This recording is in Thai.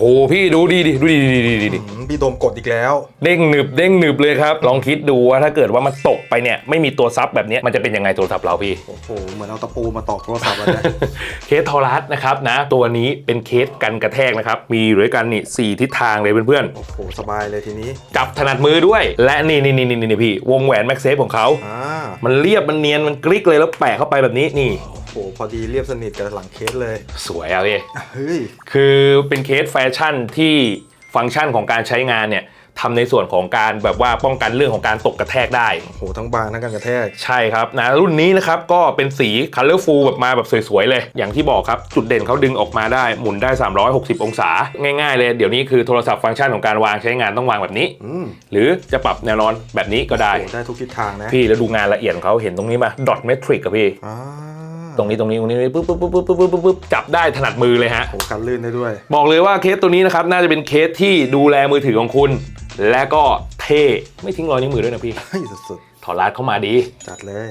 โอ้พี่ดูดีดิดูดีดีดีดีดิอืมพี่โดมกดอีกแล้ว เด้งหนึบเด้งหนึบเลยครับ ลองคิดดูว่าถ้าเกิดว่ามันตกไปเนี่ยไม่มีตัวซับแบบเนี้ยมันจะเป็นยังไงโทรศัพท์เราพี่ โอ้โห เหมือนเอาตะปูมาตอกโทรศัพท์แล้วนะเคสทอรัสนะครับนะ ตัวนี้เป็นเคสกันกระแทกนะครับ มีอยู่ด้วยกันนี่สี่ทิศทางเลยเพื่อนโอ้โห สบายเลยทีนี้ๆจับถนัดมือด้วย และนี่นี่นี่นี่นี่พี่ วงแหวนแม็กเซฟของเขาอ่ามันเรียบมันเนียนมันกริกเลยแล้วแปะเข้าไปแบบนี้นี่ โอ้โหพอดีเรียบสนิทกับหลังเคสเลย สวยเอาพี่เฮ้ย คือเป็นเคสแฟชั่นที่ฟังก์ชันของการใช้งานเนี่ยทำในส่วนของการแบบว่าป้องกันเรื่องของการตกกระแทกได้โอ้โหทั้งบางทั้งกันกระแทก ใช่ครับนะรุ่นนี้นะครับก็เป็นสี Colorful แบบมาแบบสวยๆเลย อย่างที่บอกครับจุดเด่นเขาดึงออกมาได้หมุนได้ 360 องศา ง่ายๆเลย เดี๋ยวนี้คือโทรศัพท์ฟังก์ชันของการวางใช้งานต้องวางแบบนี้ อืมหรือจะปรับแนวนอนแบบนี้ก็ได้โอ้โหได้ทุกทิศทางนะพี่แล้วดูงานละเอียดของเขาเห็นตรงนี้ป่ะดอทเมทริกกับพี่ อ่า ตรงนี้ตรงนี้ตรงนี้ปุ๊บปุ๊บปุ๊บปุ๊บปุ๊บปุ๊บปุ๊บจับได้ถนัดมือเลยฮะ โอ้โหกันลื่นได้ด้วย บอกเลยว่าเคสตัวนี้นะครับน่าจะเป็นเคสที่ดูแลมือถือของคุณ และก็เท่ไม่ทิ้งรอยนิ้วมือด้วยนะพี่เฮ้ยสุดถอดรัดเข้ามาดี ๆจัดเลย